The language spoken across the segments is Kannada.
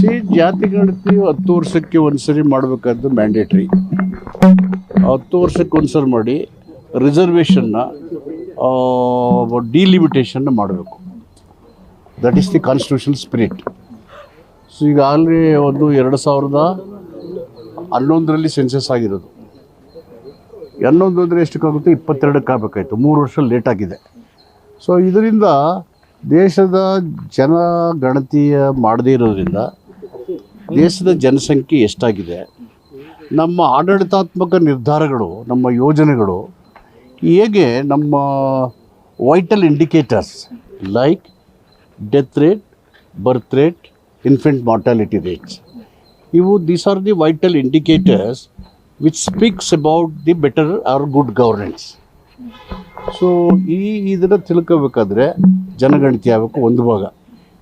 ಸಿ ಜಾತಿ ಗಣತಿ ಹತ್ತು ವರ್ಷಕ್ಕೆ ಒಂದ್ಸರಿ ಮಾಡಬೇಕಾದ್ದು ಮ್ಯಾಂಡೇಟ್ರಿ ಹತ್ತು ವರ್ಷಕ್ಕೆ ಒಂದ್ಸರಿ ಮಾಡಿ ರಿಸರ್ವೇಷನ್ನ ಡಿಲಿಮಿಟೇಷನ್ನ ಮಾಡಬೇಕು. That is the constitution spirit so ಈಗ ಈಗಾಗಲೇ ಒಂದು ಎರಡು ಸಾವಿರದ ಹನ್ನೊಂದರಲ್ಲಿ ಸೆನ್ಸಸ್ ಆಗಿರೋದು. ಹನ್ನೊಂದು ಅಂದರೆ ಎಷ್ಟಕ್ಕಾಗುತ್ತೆ? ಇಪ್ಪತ್ತೆರಡಕ್ಕೆ ಆಗಬೇಕಾಯ್ತು. ಮೂರು ವರ್ಷ ಲೇಟ್ ಆಗಿದೆ. ಸೊ ಇದರಿಂದ ದೇಶದ ಜನಗಣತಿಯ ಮಾಡದೇ ಇರೋದ್ರಿಂದ ದೇಶದ ಜನಸಂಖ್ಯೆ ಎಷ್ಟಾಗಿದೆ, ನಮ್ಮ ಆಡಳಿತಾತ್ಮಕ ನಿರ್ಧಾರಗಳು, ನಮ್ಮ ಯೋಜನೆಗಳು ಹೇಗೆ ನಮ್ಮ vital indicators like death rate birth rate infant mortality rates ಇವು these are the vital indicators which speaks about the better or good governance so ಈ, ಇದನ್ನು ತಿಳ್ಕೋಬೇಕಾದ್ರೆ ಜನಗಣತಿ ಆಗಬೇಕು, ಒಂದು ಭಾಗ.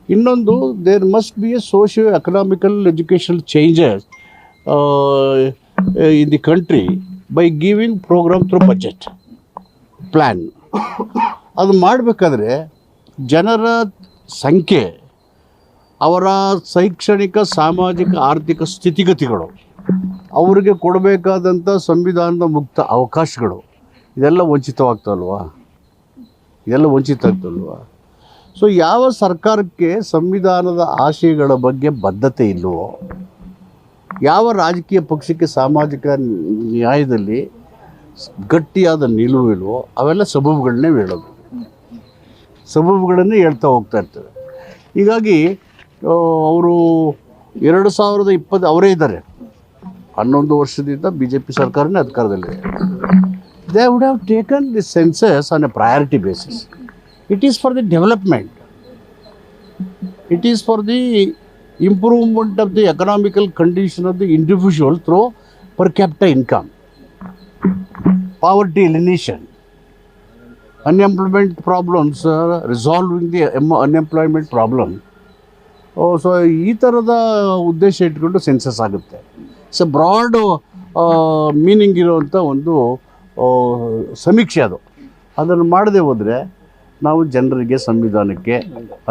ಇನ್ನೊಂದು there must be a socio economical educational changes in the country by giving program through budget plan ಅದು ಮಾಡಬೇಕಾದ್ರೆ ಜನರ ಸಂಖ್ಯೆ, ಅವರ ಶೈಕ್ಷಣಿಕ, ಸಾಮಾಜಿಕ, ಆರ್ಥಿಕ ಸ್ಥಿತಿಗತಿಗಳು, ಅವರಿಗೆ ಕೊಡಬೇಕಾದಂಥ ಸಂವಿಧಾನದ ಮುಕ್ತ ಅವಕಾಶಗಳು, ಇದೆಲ್ಲ ವಂಚಿತವಾಗ್ತಲ್ವಾ ಇದೆಲ್ಲ ವಂಚಿತ ಆಗ್ತಲ್ವಾ ಸೊ ಯಾವ ಸರ್ಕಾರಕ್ಕೆ ಸಂವಿಧಾನದ ಆಶಯಗಳ ಬಗ್ಗೆ ಬದ್ಧತೆ ಇಲ್ಲವೋ ಯಾವ ರಾಜಕೀಯ ಪಕ್ಷಕ್ಕೆ ಸಾಮಾಜಿಕ ನ್ಯಾಯದಲ್ಲಿ ಗಟ್ಟಿಯಾದ ನಿಲುವು ಇಲ್ವೋ, ಅವೆಲ್ಲ ಸಬಬುಗಳನ್ನೇ ಹೇಳೋದು. ಸಬಬುಗಳನ್ನೇ ಹೇಳ್ತಾ ಹೋಗ್ತಾ ಇರ್ತವೆ ಹೀಗಾಗಿ ಅವರು ಎರಡು ಸಾವಿರದ ಇಪ್ಪತ್ತು, ಅವರೇ ಇದ್ದಾರೆ. ಹನ್ನೊಂದು ವರ್ಷದಿಂದ ಬಿ ಜೆ ಪಿ ಸರ್ಕಾರನೇ ಅಧಿಕಾರದಲ್ಲಿದೆ. They would have taken the census on a priority basis it is for the development it is for the improvement of the economical condition of the individual through per capital income poverty elimination unemployment problems, uh, resolving the unemployment problem. So ಈ ಥರದ ಉದ್ದೇಶ ಇಟ್ಕೊಂಡು ಸೆನ್ಸಸ್ ಆಗುತ್ತೆ. ಸೊ ಬ್ರಾಡ್ ಮೀನಿಂಗ್ ಇರುವಂಥ ಒಂದು ಆ, ಸಮೀಕ್ಷೆ ಅದು. ಅದನ್ನು ಮಾಡದೆ ಹೋದರೆ ನಾವು ಜನರಿಗೆ ಸಂವಿಧಾನಕ್ಕೆ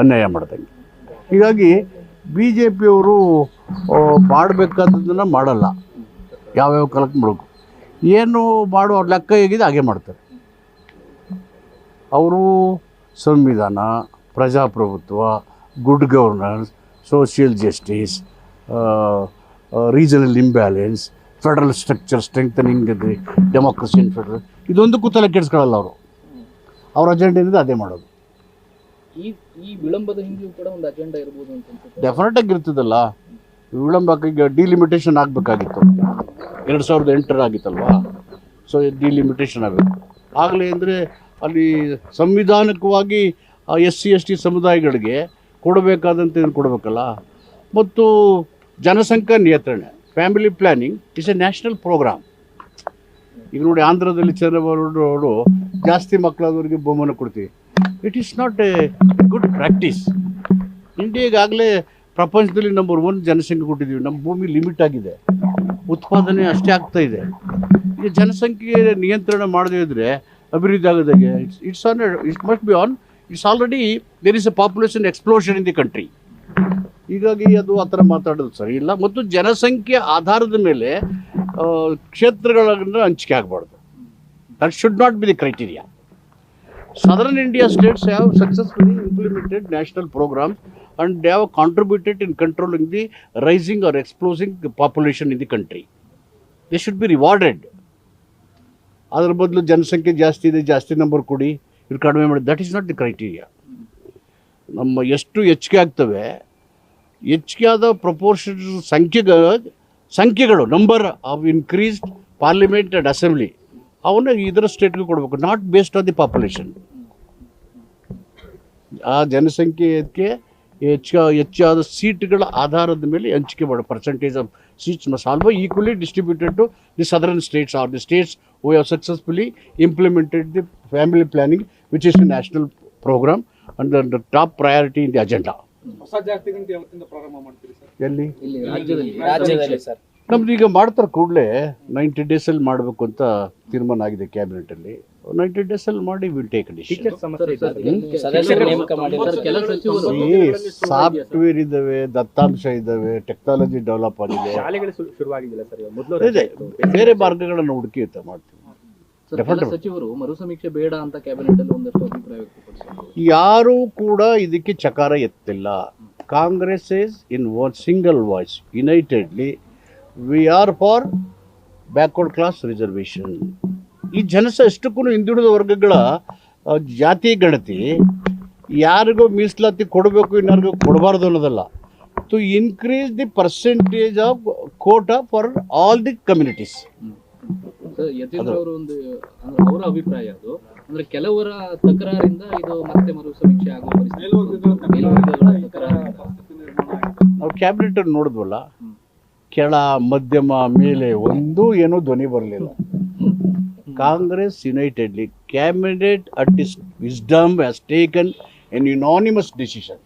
ಅನ್ಯಾಯ ಮಾಡ್ದಂಗೆ. ಹೀಗಾಗಿ ಬಿ ಜೆ ಪಿಯವರು ಮಾಡಬೇಕಾದದನ್ನು ಮಾಡಲ್ಲ. ಯಾವ್ಯಾವ ಕಾಲಕ್ಕೆ ಮಾಡಬೇಕು. ಏನು ಮಾಡುವ ಲೆಕ್ಕ ಹೇಗಿದೆ ಹಾಗೆ ಮಾಡ್ತಾರೆ. ಅವರು ಸಂವಿಧಾನ, ಪ್ರಜಾಪ್ರಭುತ್ವ, good governance social justice regional imbalance federal structure strengthening democracy in federal ಇದೊಂದು ತಲೆ ಕೆಡಿಸ್ಕೊಳ್ಳಲ್ಲ ಅವರು. ಅವ್ರ ಅಜೆಂಡಿನಿಂದ ಅದೇ ಮಾಡೋದು. ಈ ಈ ವಿಳಂಬದ ಹಿಂದೆಯೂ ಕೂಡ ಒಂದು ಅಜೆಂಡಾ ಇರ್ಬೋದು ಅಂತ ಅನ್ಸುತ್ತೆ. ಡೆಫಿನೆಟಾಗಿ ಇರ್ತದಲ್ಲ? ವಿಳಂಬಕ್ಕೆ ಈಗ ಡಿಲಿಮಿಟೇಷನ್ ಆಗಬೇಕಾಗಿತ್ತು. ಎರಡು ಸಾವಿರದ ಎಂಟರ ಆಗಿತ್ತಲ್ವಾ? ಸೊ ಡಿಲಿಮಿಟೇಷನ್ ಆಗಬೇಕು ಆಗಲೇ ಅಂದರೆ ಅಲ್ಲಿ ಸಂವಿಧಾನಕವಾಗಿ ಎಸ್ ಸಿ ಎಸ್ ಟಿ ಸಮುದಾಯಗಳಿಗೆ ಕೊಡಬೇಕಾದಂತ ಏನು ಕೊಡಬೇಕಲ್ಲ? ಮತ್ತು ಜನಸಂಖ್ಯಾ ನಿಯಂತ್ರಣ family planning is a national program ಈಗ ನೋಡಿ ಆಂಧ್ರದಲ್ಲಿ ಚಂದ್ರಬಾಬು ಜಾಸ್ತಿ ಮಕ್ಕಳಾದವರಿಗೆ ಬಹುಮಾನ ಕೊಡ್ತೀವಿ. It is not a good practice ಇಂಡಿಯಾಗಾಗಲೇ ಪ್ರಪಂಚದಲ್ಲಿ ನಂಬರ್ ಒನ್ ಜನಸಂಖ್ಯೆ ಕೊಟ್ಟಿದ್ದೀವಿ. ನಮ್ಮ ಭೂಮಿ ಲಿಮಿಟ್ ಆಗಿದೆ. ಉತ್ಪಾದನೆ ಅಷ್ಟೇ ಆಗ್ತಾ ಇದೆ. ಈಗ ಜನಸಂಖ್ಯೆ ನಿಯಂತ್ರಣ ಮಾಡದೇ ಇದ್ದರೆ ಅಭಿವೃದ್ಧಿ ಆಗೋದಾಗೆ it's it's on it must be on it's already there is a population explosion in the country ಹೀಗಾಗಿ ಅದು ಆ ಥರ ಮಾತಾಡೋದು ಸರಿ ಇಲ್ಲ. ಮತ್ತು ಜನಸಂಖ್ಯೆ ಆಧಾರದ ಮೇಲೆ ಕ್ಷೇತ್ರಗಳನ್ನು ಹಂಚಿಕೆ ಆಗಬಾರ್ದು. That should not be the criteria Southern India states have successfully implemented national programs and they have contributed in controlling the rising or exploding population in the country they should be rewarded ಅದರ ಬದಲು ಜನಸಂಖ್ಯೆ ಜಾಸ್ತಿ ಇದೆ, ಜಾಸ್ತಿ ನಂಬರ್ ಕೊಡಿ ಇದು ಕಡಿಮೆ ಮಾಡಿ that is not the criteria ನಮ್ಮ ಎಷ್ಟು ಹೆಚ್ಚಿಗೆ ಆಗ್ತವೆ ಹೆಚ್ಚಿಗೆ ಆದ ಪ್ರಪೋರ್ಷನ್ ಸಂಖ್ಯೆಗ, ಸಂಖ್ಯೆಗಳು number of increased parliament and assembly ಅವನ್ನ ಇದರ ಸ್ಟೇಟ್ಗೆ ಕೊಡಬೇಕು not based on the population ಆ ಜನಸಂಖ್ಯೆಗೆ ಹೆಚ್ಚು ಹೆಚ್ಚಾದ ಸೀಟ್ಗಳ ಆಧಾರದ ಮೇಲೆ ಹಂಚಿಕೆ ಮಾಡೋ percentage of seats must equally distributed to the southern states or the states who have successfully implemented the family planning which is a national program and and top priority in the agenda ಹೊಸ ಜಾತಿಗಂತ ಯಾವತ್ತಿಂದ ಪ್ರಾರಂಭ ಮಾಡ್ತೀರಿ ಸರ್ ಎಲ್ಲಿ ಇಲ್ಲಿ ರಾಜ್ಯದಲ್ಲಿ ರಾಜ್ಯದಲ್ಲಿ ಸರ್ ನಮ್ದು ಈಗ ಮಾಡ್ತಾರೆ ಕೂಡಲೇ ನೈಂಟಿ ಡೇಸಲ್ಲಿ ಮಾಡಬೇಕು ಅಂತ ತೀರ್ಮಾನ ಆಗಿದೆ ಕ್ಯಾಬಿನೆಟಲ್ಲಿ ನೈಂಟಿ ಡೇಸಲ್ಲಿ ಮಾಡಿ will take decision sir, sir, ಸದಸ್ಯರ ನೇಮಕ ಮಾಡಿದ್ದಾರೆ. ಸರ್, ಕೆಲ ಸಚಿವರು ಸಾಫ್ಟ್ವೇರ್ ಇದ್ದಾವೆ ದತ್ತಾಂಶ ಇದ್ದಾವೆ ಟೆಕ್ನಾಲಜಿ ಡೆವಲಪ್ ಆಗಿದೆ ಇದೆ ಬೇರೆ ಮಾರ್ಗಗಳನ್ನು ಹುಡುಕಿ ಅಂತ ಮಾಡ್ತೀವಿ ಸರ್, ಸಚಿವರು ಮರುಸಮೀಕ್ಷೆ ಬೇಡ ಅಂತ ಕ್ಯಾಬಿನೆಟ್ ಅಲ್ಲಿ ಒಂದಷ್ಟು ಯಾರೂ ಕೂಡ ಇದಕ್ಕೆ ಚಕಾರ ಎತ್ತಿಲ್ಲ. Congress is in one single voice unitedly we are for backward class reservation ಈ ಜನಸ ಎಷ್ಟಕ್ಕೂ ಹಿಂದುಳಿದ ವರ್ಗಗಳ ಜಾತಿ ಗಣತಿ ಯಾರಿಗೂ ಮೀಸಲಾತಿ ಕೊಡಬೇಕು ಇನ್ನಾರಿಗೂ ಕೊಡಬಾರ್ದು ಅನ್ನೋದಲ್ಲ. To increase the percentage of quota for all the communities Yathindra ಅವರು ಒಂದು ಅಂದ್ರೆ ಅವರ ಅಭಿಪ್ರಾಯ ಅದು. ಅಂದ್ರೆ ಕೆಲವರ ತಕರಾರಿಂದ ಇದು ಮತ್ತೆ ಮರು ಸಮೀಕ್ಷೆ ಆಗುವ ನಾವು ಕ್ಯಾಬಿನೆಟ್ ನೋಡಿದ್ವಲ್ಲ. ಕೆಳ ಮಧ್ಯಮ ಮೇಲೆ ಒಂದೂ ಏನೂ ಧ್ವನಿ ಬರಲಿಲ್ಲ. Congress unitedly cabinet at is wisdom has taken an unanimous decision